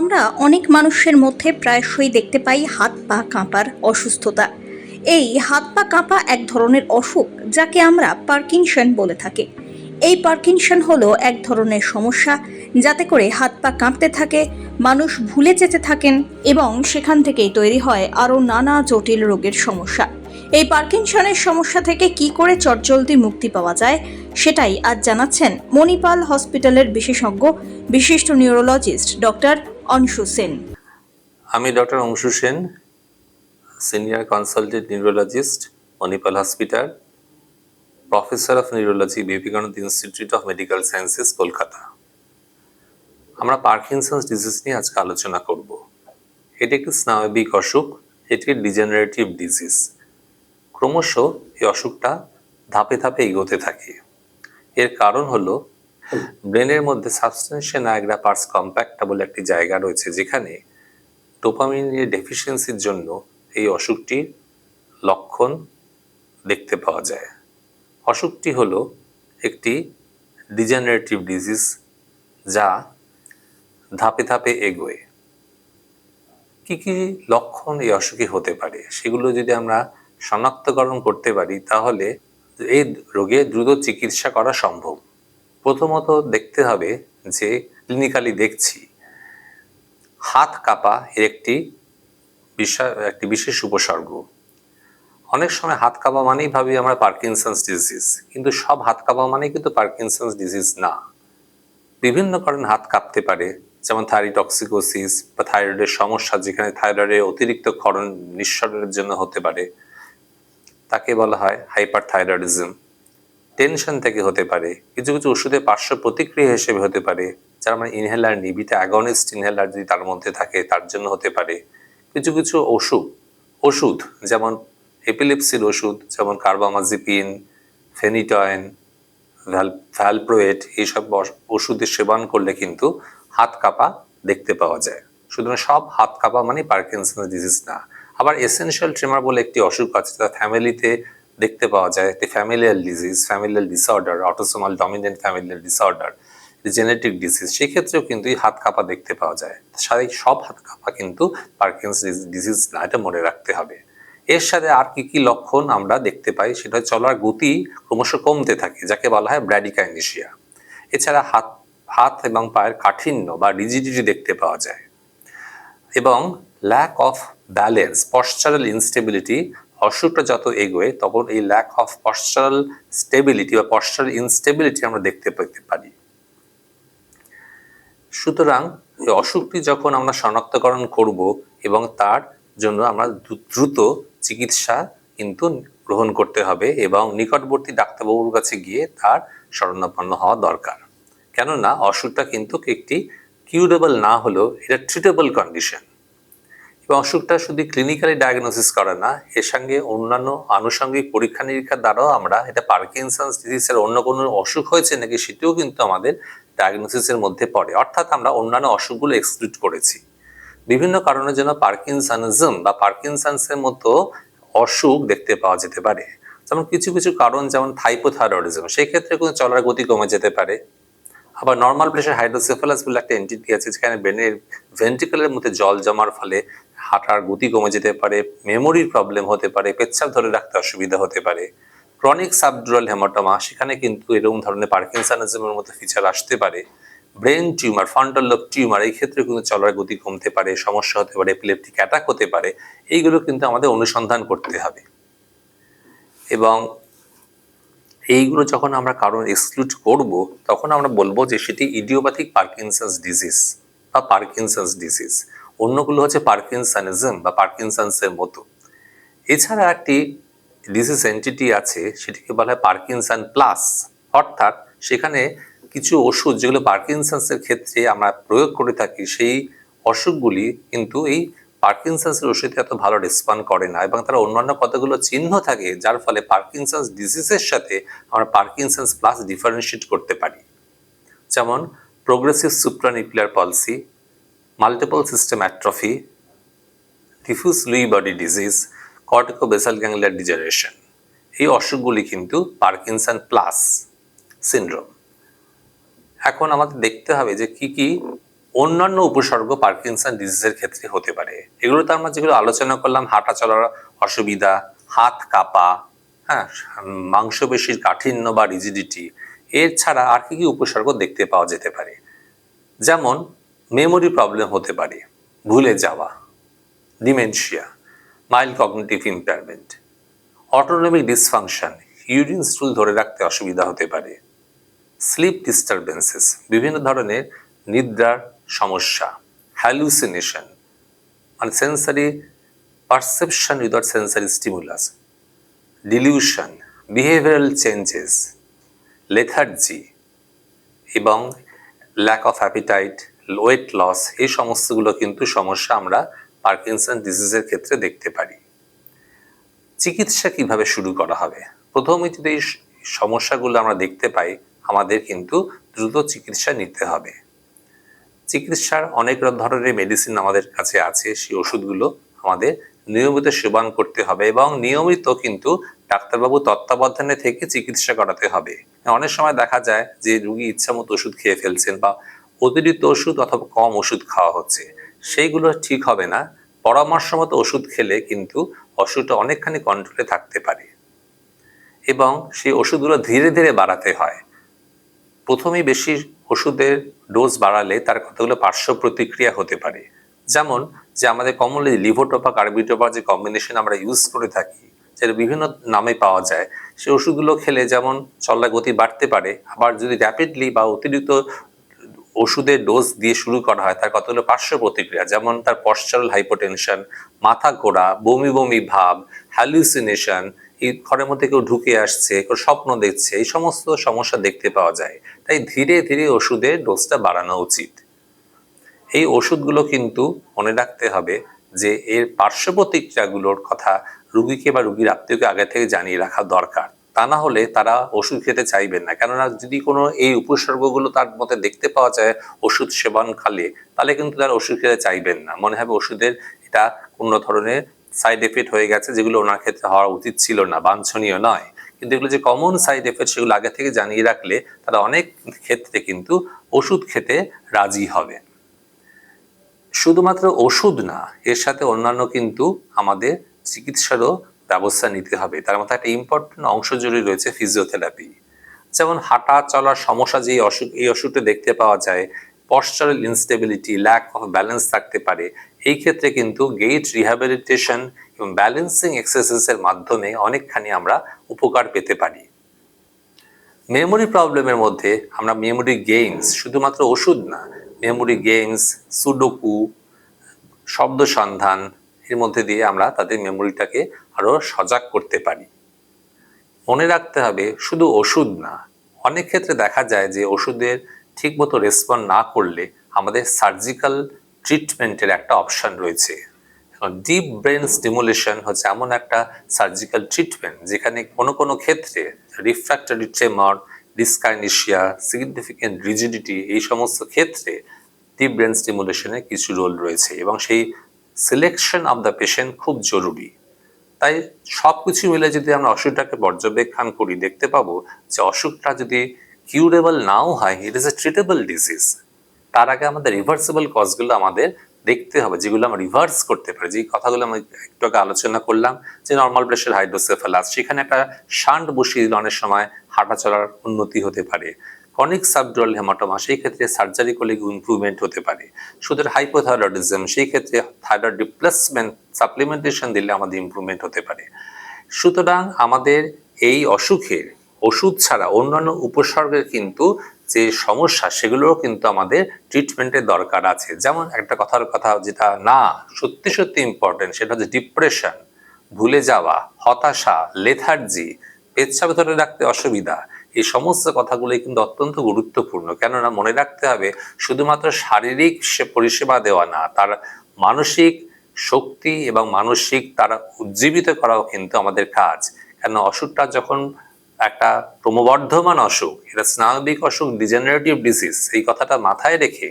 আমরা অনেক মানুষের মধ্যে প্রায়শই দেখতে পাই হাত পা কাঁপার অসুস্থতা। এই হাত পা কাঁপা এক ধরনের অসুখ যাকে আমরা পার্কিনসন বলে থাকি। এই পার্কিনসন হলো এক ধরনের সমস্যা যাতে করে হাত পা কাঁপতে থাকে, মানুষ ভুলে যেতে থাকেন এবং সেখান থেকেই তৈরি হয় আরও নানা জটিল রোগের সমস্যা। এই পার্কিনসনের সমস্যা থেকে কি করে চটজলদি মুক্তি পাওয়া যায় সেটাই আজ জানাচ্ছেন মণিপাল হসপিটালের বিশেষজ্ঞ, বিশিষ্ট নিউরোলজিস্ট ডক্টর অংশু সেন। আমি doctor Anshu Sen, senior consultant neurologist, Manipal hospital, professor of neurology, Vivekananda institute of medical sciences, Kolkata. আমরা পার্কিনসন্স ডিজিজ নিয়ে আজকে আলোচনা করব। এটি একটি স্নায়বিক অসুখ, এটি ডিজেনারেটিভ ডিজিজ। ক্রমশ এই অসুখটা ধাপে ধাপে এগোতে থাকে। এর কারণ হলো ব্রেনের মধ্যে সাবস্টেন্সিয়া নায়গ্রা পার্স কম্প্যাক্টা বলে একটি জায়গা রয়েছে যেখানে ডোপামিনের ডেফিসিয়েন্সির জন্য এই অসুখটির লক্ষণ দেখতে পাওয়া যায়। অসুখটি হলো একটি ডিজেনারেটিভ ডিজিজ যা ধাপে ধাপে এগোয়। কি কি লক্ষণ এই অসুখে হতে পারে সেগুলো যদি আমরা শনাক্তকরণ করতে পারি তাহলে এই রোগে দ্রুত চিকিৎসা করা সম্ভব। প্রথমত দেখতে হবে যে ক্লিনিক্যালি দেখছি, হাত কাঁপা এর একটি বিষয়, একটি বিশেষ উপসর্গ। অনেক সময় হাত কাঁপা মানেই ভাবি আমরা পার্কিনসন্স ডিজিজ কিন্তু সব হাত কাঁপা মানেই কিন্তু পার্কিনসন্স ডিজিজ না। বিভিন্ন কারণে হাত কাঁপতে পারে, যেমন থাইরোটক্সিকোসিস বা থাইরয়েডের সমস্যা যেখানে থাইরয়েডের অতিরিক্ত ক্ষরণ নিঃসরণের জন্য হতে পারে, তাকে বলা হয় হাইপার থাইরয়েডিজম টেনশন থেকে হতে পারে, কিছু কিছু ওষুধের পার্শ্ব প্রতিক্রিয়া হিসেবে হতে পারে, যার মানে ইনহেলার নিবিতে অ্যাগনিস্ট ইনহেলার যদি তার মধ্যে থাকে, তার জন্য হতে পারে। কিছু কিছু ওষুধ ওষুধ যেমন এপিলেপসির ওষুধ, যেমন কার্বামাজিপিন ফেনিটয়েন ভ্যাল ভ্যালপ্রোয়েট এইসব ওষুধের সেবন করলে কিন্তু হাত কাঁপা দেখতে পাওয়া যায়। সুতরাং সব হাত কাঁপা মানে পার্কিনসন ডিজিজ না। আবার এসেনশিয়াল ট্রেমার বলে একটি অসুখ আছে যা ফ্যামিলিতে দেখতে পাওয়া যায়, একটি familial disease familial disorder autosomal dominant familial disorder genetic disease সেক্ষেত্রেও কিন্তু এই হাত কাঁপা দেখতে পাওয়া যায়। সাথে সব হাত কাঁপা কিন্তু পার্কিন্স ডিজিজ না এটা মনে রাখতে হবে। এর সাথে আর কি কি লক্ষণ আমরা দেখতে পাই, সেটা চলার গতি ক্রমশ কমতে থাকে, যাকে বলা হয় ব্র্যাডিকাইনেশিয়া এছাড়া হাত হাত এবং পায়ের কাঠিন্য বা রিজিডিটি দেখতে পাওয়া যায়। এবং lack of balance postural instability অসুখটা যত এগোয়, তখন এই ল্যাক অফ পশ্চারাল স্টেবিলিটি বা পশ্চারাল ইনস্টেবিলিটি আমরা দেখতে পেতে পারি। সুতরাং এই অসুখটি যখন আমরা শনাক্তকরণ করব এবং তার জন্য আমরা দ্রু- দ্রুত চিকিৎসা কিন্তু গ্রহণ করতে হবে এবং নিকটবর্তী ডাক্তারবাবুর কাছে গিয়ে তার শরণাপন্ন হওয়া দরকার। কেননা অসুখটা কিন্তু একটি কিউরেবল না হলেও এটা ট্রিটেবল কন্ডিশন এবং অসুখটা শুধু ক্লিনিক্যালি ডায়াগনোসিস করে না, এর সঙ্গে অন্যান্য আনুষঙ্গিক পরীক্ষা নিরীক্ষার দ্বারাও আমরা এটা পার্কিনসন্স ডিজিজের অন্য কোনো অসুখ হয়েছে নাকি সেটিও কিন্তু আমাদের ডায়াগনোসিসের মধ্যে পড়ে। অর্থাৎ আমরা অন্যান্য অসুখগুলো এক্সক্লুড করেছি। বিভিন্ন কারণের জন্য পার্কিনসনিজম বা পার্কিনসন্সের মতো অসুখ দেখতে পাওয়া যেতে পারে। যেমন কিছু কিছু কারণ যেমন থাইপোথাইরয়েডিজম সেই ক্ষেত্রে কিন্তু চলার গতি কমে যেতে পারে। আবার নর্মাল প্রেশার হাইড্রোসেফালাস বলে একটা এন্টিটি আছে, যেখানে ব্রেনের ভেন্ট্রিকলের মধ্যে জল জমার ফলে হাঁটার গতি কমে যেতে পারে মেমোরির প্রবলেম হতে পারে, পেচ্ছাপ ধরে রাখতে অসুবিধা হতে পারে। ক্রনিক সাবডুরাল হেমাটোমা সেখানে কিন্তু এরকম ধরনের পার্কিনসনিজমের মতো ফিচার আসতে পারে। Brain tumour frontal lobe tumour এই ক্ষেত্রে কিন্তু চলার গতি কমতে পারে, সমস্যা হতে পারে এপিলেপটিক অ্যাটাক হতে পারে, এইগুলো কিন্তু আমাদের অনুসন্ধান করতে হবে। এবং এইগুলো যখন আমরা কারণ এক্সক্লুড করব, তখন আমরা বলব যে সেটি ইডিওপ্যাথিক পার্কিনসন্স ডিজিজ বা পার্কিনসন্স ডিজিজ অন্যগুলো হচ্ছে পার্কিনসনিজম বা পার্কিনসন্সের মতো। এছাড়া একটি ডিজিজ এন্টিটি আছে, সেটিকে বলা হয় পার্কিনসন প্লাস। অর্থাৎ সেখানে কিছু ওষুধ যেগুলো পার্কিনসন্সের ক্ষেত্রে আমরা প্রয়োগ করে থাকি, সেই অসুখগুলি কিন্তু এই পার্কিনসন্সের ওষুধে এত ভালো রেসপন্ড করে না এবং তারা অন্যান্য কতগুলো চিহ্ন থাকে, যার ফলে পার্কিনসন্স ডিজিজের সাথে আমরা পার্কিনসন্স প্লাস ডিফারেন্সিয়েট করতে পারি। যেমন progressive supranuclear palsy multiple system atrophy diffuse Lewy body disease corticobasal ganglionic degeneration এই অসুখগুলি কিন্তু পার্কিনসন প্লাস সিনড্রোম এখন আমাদের দেখতে হবে যে কি কি অন্যান্য উপসর্গ পার্কিনসন ডিজিজের ক্ষেত্রে হতে পারে। এগুলো এগুলোতে আমরা যেগুলো আলোচনা করলাম, হাঁটা চলার অসুবিধা, হাত কাঁপা হ্যাঁ মাংসপেশির কাঠিন্য বা রিজিডিটি এর ছাড়া আর কি কি উপসর্গ দেখতে পাওয়া যেতে পারে। যেমন মেমোরি প্রবলেম হতে পারে, ভুলে যাওয়া dementia mild cognitive impairment autonomic dysfunction urine stool ধরে রাখতে অসুবিধা হতে পারে স্লিপ ডিস্টারবেন্সেস বিভিন্ন ধরনের নিদ্রার সমস্যা হ্যালুসিনেশন মানে sensory perception without sensory stimulus delusion behavioural changes lethargy এবং lack of appetite weight loss এই সমস্তগুলো কিন্তু সমস্যা আমরা পার্কিনসন ডিজিজের ক্ষেত্রে দেখতে পারি। চিকিৎসা কীভাবে শুরু করা হবে? প্রথমে যদি এই সমস্যাগুলো আমরা দেখতে পাই, আমাদের কিন্তু দ্রুত চিকিৎসা নিতে হবে। চিকিৎসার অনেক ধরনের মেডিসিন আমাদের কাছে আছে, সেই ওষুধগুলো আমাদের নিয়মিত সেবন করতে হবে এবং নিয়মিত কিন্তু ডাক্তারবাবু তত্ত্বাবধানে থেকে চিকিৎসা করাতে হবে। অনেক সময় দেখা যায় যে রুগী ইচ্ছা মতো ওষুধ খেয়ে ফেলছেন বা অতিরিক্ত ওষুধ অথবা কম ওষুধ খাওয়া হচ্ছে। সেইগুলো ঠিক হবে না। পরামর্শ মতো ওষুধ খেলে কিন্তু অসুখটা অনেকখানি কন্ট্রোলে থাকতে পারে। এবং সেই ওষুধগুলো ধীরে ধীরে বাড়াতে হয়। প্রথমেই বেশি ওষুধের ডোজ বাড়ালে তার কতগুলো পার্শ্ব প্রতিক্রিয়া হতে পারে। যেমন যে আমাদের কমনলি লিভোটোপা কার্বিটোপা যে কম্বিনেশন আমরা ইউজ করে থাকি যেটা বিভিন্ন নামে পাওয়া যায়। সেই ওষুধগুলো খেলে যেমন চল্লা গতি বাড়তে পারে, আবার যদি র্যাপিডলি বা অতিরিক্ত ওষুধের ডোজ দিয়ে শুরু করা হয়, তার কতগুলো পার্শ্ব প্রতিক্রিয়া, যেমন তার পশ্চারাল হাইপোটেনশন মাথা ঘোরা, বমি বমি ভাব হ্যালুসিনেশন এই ঘরের মধ্যে কেউ ঢুকে আসছে, কেউ স্বপ্ন দেখছে, এই সমস্ত সমস্যা দেখতে পাওয়া যায়। তাই ধীরে ধীরে ওষুধের ডোজটা বাড়ানো উচিত। এই ওষুধগুলো কিন্তু মনে রাখতে হবে যে এর পার্শ্ব প্রতিক্রিয়াগুলোর কথা রুগীকে বা রুগীর আত্মীয়কে আগে থেকে জানিয়ে রাখা দরকার। তা না হলে তারা ওষুধ খেতে চাইবেন না। কেননা যদি কোনো এই উপসর্গগুলো তার মধ্যে দেখতে পাওয়া যায় ওষুধ সেবনকালে তাহলে কিন্তু তারা ওষুধ খেতে চাইবেন না। মনে হবে ওষুধের এটা কোনো ধরনের সাইড এফেক্ট হয়ে গেছে যেগুলো ওনার ক্ষেত্রে হওয়া উচিত ছিল না, বাঞ্ছনীয় নয়। কিন্তু এগুলো যে কমন সাইড এফেক্ট সেগুলো আগে থেকে জানিয়ে রাখলে তারা অনেক ক্ষেত্রে কিন্তু ওষুধ খেতে রাজি হবে। শুধুমাত্র ওষুধ না, এর সাথে অন্যান্য কিন্তু আমাদের চিকিৎসারও ব্যবস্থা নিতে হবে। তার মধ্যে একটা ইম্পর্টেন্ট অংশ জুড়ে রয়েছে ফিজিওথেরাপি যেমন হাঁটা, চলার সমস্যা যে অসুখ এই অসুখটা দেখতে পাওয়া যায় postural instability lack of balance থাকতে পারে। এই ক্ষেত্রে কিন্তু গেট রিহ্যাবিলিটেশন এবং ব্যালেন্সিং এক্সারসাইজের মাধ্যমে অনেকখানি আমরা উপকার পেতে পারি। মেমোরি প্রবলেমের মধ্যে আমরা মেমোরি গেমস শুধুমাত্র ওষুধ না মেমোরি গেমস সুডোকু শব্দ সন্ধান এর মধ্যে দিয়ে আমরা তাদের মেমোরিটাকে আরও সজাগ করতে পারি। মনে রাখতে হবে শুধু ওষুধ না, অনেক ক্ষেত্রে দেখা যায় যে ওষুধের ঠিকমতো রেসপন্ড না করলে আমাদের সার্জিক্যাল ট্রিটমেন্টের একটা অপশন রয়েছে। ডিপ ব্রেন স্টিমুলেশন হচ্ছে এমন একটা সার্জিক্যাল ট্রিটমেন্ট যেখানে কোনো কোনো ক্ষেত্রে refractory tremor, dyskinesia, significant rigidity এই সমস্ত ক্ষেত্রে ডিপ ব্রেন স্টিমুলেশনের কিছু রোল রয়েছে এবং সেই সিলেকশন অফ দ্য পেশেন্ট খুব জরুরি। তাই সব কিছু মিলে যদি আমরা অসুখটাকে পর্যবেক্ষণ করি, দেখতে পাবো যে অসুখটা যদি কিউরেবল নাও হয় it is a treatable disease তার আগে আমাদের রিভার্সিবল কজগুলো আমাদের দেখতে হবে, যেগুলো আমরা রিভার্স করতে পারি যে কথাগুলো আমি একটু আগে আলোচনা করলাম যে নর্মাল প্রেশার হাইড্রোসেফালাস সেখানে একটা শান্ট বসিয়ে দিলে অনেক সময় হাঁটা চলার উন্নতি হতে পারে। কনিক সাবডুরাল হেমাটোমা সেই ক্ষেত্রে সার্জারি করলে ইমপ্রুভমেন্ট হতে পারে। সুতরাং হাইপোথাইরয়েডিজম সেই ক্ষেত্রে থাইরয়েড রিপ্লেসমেন্ট সাপ্লিমেন্টেশন দিলে আমাদের ইমপ্রুভমেন্ট হতে পারে। সুতরাং আমাদের এই অসুখের ওষুধ ছাড়া অন্যান্য উপসর্গের কিন্তু যে সমস্যা, সেগুলোও কিন্তু আমাদের ট্রিটমেন্টের দরকার আছে। যেমন একটা কথার কথা যেটা, না, সত্যি সত্যি ইম্পর্টেন্ট সেটা হচ্ছে ডিপ্রেশন ভুলে যাওয়া, হতাশা লেথার্জি পেচ্ছাপ ধরে রাখতে অসুবিধা এই সমস্ত কথাগুলোই কিন্তু অত্যন্ত গুরুত্বপূর্ণ। কেননা মনে রাখতে হবে, শুধুমাত্র শারীরিক সে পরিষেবা দেওয়া না, তার মানসিক শক্তি এবং মানসিক তারা উজ্জীবিত করাও কিন্তু আমাদের কাজ। কেন অসুখটা যখন একটা ক্রমবর্ধমান অসুখ, এটা স্নায়বিক অসুখ ডিজেনারেটিভ ডিজিজ এই কথাটা মাথায় রেখে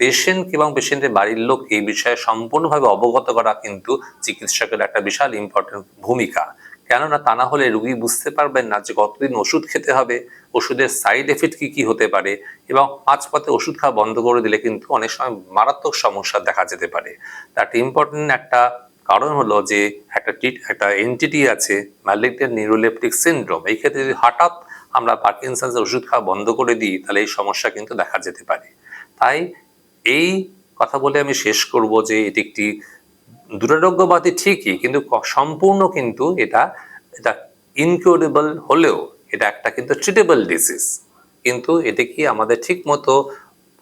পেশেন্ট এবং পেশেন্টের বাড়ির লোক এই বিষয়ে সম্পূর্ণভাবে অবগত করা কিন্তু চিকিৎসকের একটা বিশাল ইম্পর্টেন্ট ভূমিকা। কেননা তা না হলে রুগী বুঝতে পারবেন না যে কতদিন ওষুধ খেতে হবে, ওষুধের সাইড এফেক্ট কি কি হতে পারে এবং মাঝপথে ওষুধ খাওয়া বন্ধ করে দিলে কিন্তু অনেক সময় মারাত্মক সমস্যা দেখা যেতে পারে। তার ইম্পর্টেন্ট একটা কারণ হলো যে একটা টিট একটা এন্টিটি আছে ম্যালিগনেন্ট নিউরোলেপটিক সিনড্রোম এই ক্ষেত্রে যদি হঠাৎ আমরা পার্কিনসন্সের ওষুধ খাওয়া বন্ধ করে দিই, তাহলে এই সমস্যা কিন্তু দেখা যেতে পারে। তাই এই কথা বলে আমি শেষ করব যে এটি একটি দুরারোগ্যবাদী ঠিকই কিন্তু সম্পূর্ণ কিন্তু এটা এটা ইনকিউরেবল হলেও এটা একটা কিন্তু ট্রিটেবল ডিজিজ কিন্তু এটা কি আমাদের ঠিক মতো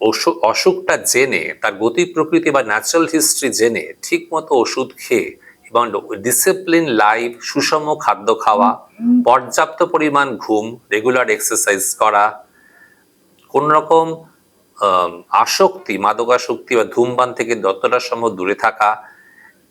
অসুখ অসুখটা জেনে তার গতি প্রকৃতি বা ন্যাচারাল হিস্ট্রি জেনে ঠিক মতো ওষুধ খেয়ে এবং ডিসিপ্লিন লাইফ সুষম খাদ্য খাওয়া পর্যাপ্ত পরিমাণ ঘুম রেগুলার এক্সারসাইজ করা কোন রকম আসক্তি মাদকাসক্তি বা ধূমপান থেকে যতটা সম্ভব দূরে থাকা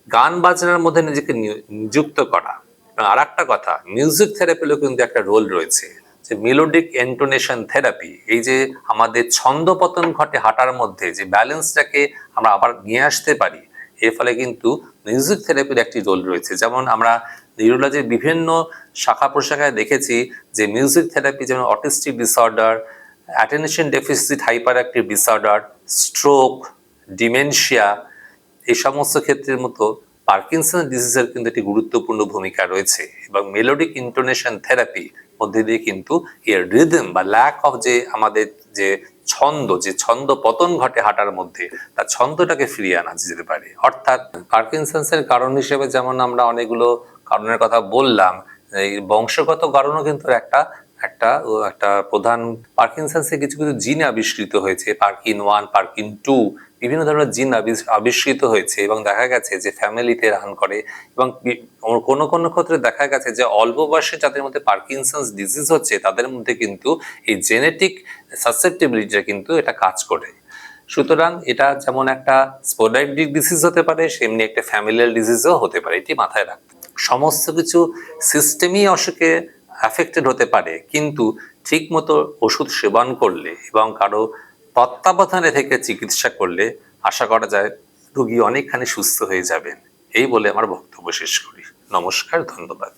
গান বাজনার মধ্যে নিজেকে নিযুক্ত করা। আর একটা কথা মিউজিক থেরাপিরও কিন্তু একটা রোল রয়েছে। যে মেলোডিক এন্টোনেশন থেরাপি এই যে আমাদের ছন্দপতন ঘটে হাঁটার মধ্যে, যে ব্যালেন্সটাকে আমরা আবার নিয়ে আসতে পারি, এর ফলে কিন্তু মিউজিক থেরাপির একটি রোল রয়েছে। যেমন আমরা নিউরোলজির বিভিন্ন শাখা প্রশাখায় দেখেছি যে মিউজিক থেরাপি যেমন autistic disorder attention deficit hyperactive disorder stroke dementia এই সমস্ত ক্ষেত্রের মতো পার্কিনসন ডিজিজের কিন্তু একটি গুরুত্বপূর্ণ ভূমিকা রয়েছে এবং মেলোডিক ইন্টোনেশন থেরাপি মধ্যে দিয়ে কিন্তু এর রিদম বা ল্যাক অফ যে আমাদের যে ছন্দ যে ছন্দ পতন ঘটে হাঁটার মধ্যে, তার ছন্দটাকে ফিরিয়ে আনা যেতে পারে। অর্থাৎ পার্কিনসন্সের কারণ হিসেবে যেমন আমরা অনেকগুলো কারণের কথা বললাম, এই বংশগত কারণও কিন্তু একটা একটা একটা প্রধান পার্কিনসন্সে কিছু কিছু জিন আবিষ্কৃত হয়েছে। পার্কিন ওয়ান, পার্কিন টু বিভিন্ন ধরনের জিন আবিষ্কৃত হয়েছে এবং দেখা গেছে যে ফ্যামিলিতে রান করে এবং কোনো কোনো ক্ষেত্রে দেখা গেছে যে অল্প বয়সে যাদের মধ্যে পার্কিনসন্স ডিজিজ হচ্ছে, তাদের মধ্যে কিন্তু এই জেনেটিক সাসেপ্টেবিলিটিটা কিন্তু এটা কাজ করে। সুতরাং এটা যেমন একটা স্পোডাইটিক ডিজিজ হতে পারে, সেমনি একটা ফ্যামিলিয়াল ডিজিজও হতে পারে, এটি মাথায় রাখতে সমস্ত কিছু সিস্টেমই অসুখে অ্যাফেক্টেড হতে পারে, কিন্তু ঠিক মতো ওষুধ সেবন করলে এবং কারও তত্ত্বাবধানে থেকে চিকিৎসা করলে আশা করা যায় রুগী অনেকখানি সুস্থ হয়ে যাবেন এই বলে আমার বক্তব্য শেষ করি নমস্কার, ধন্যবাদ.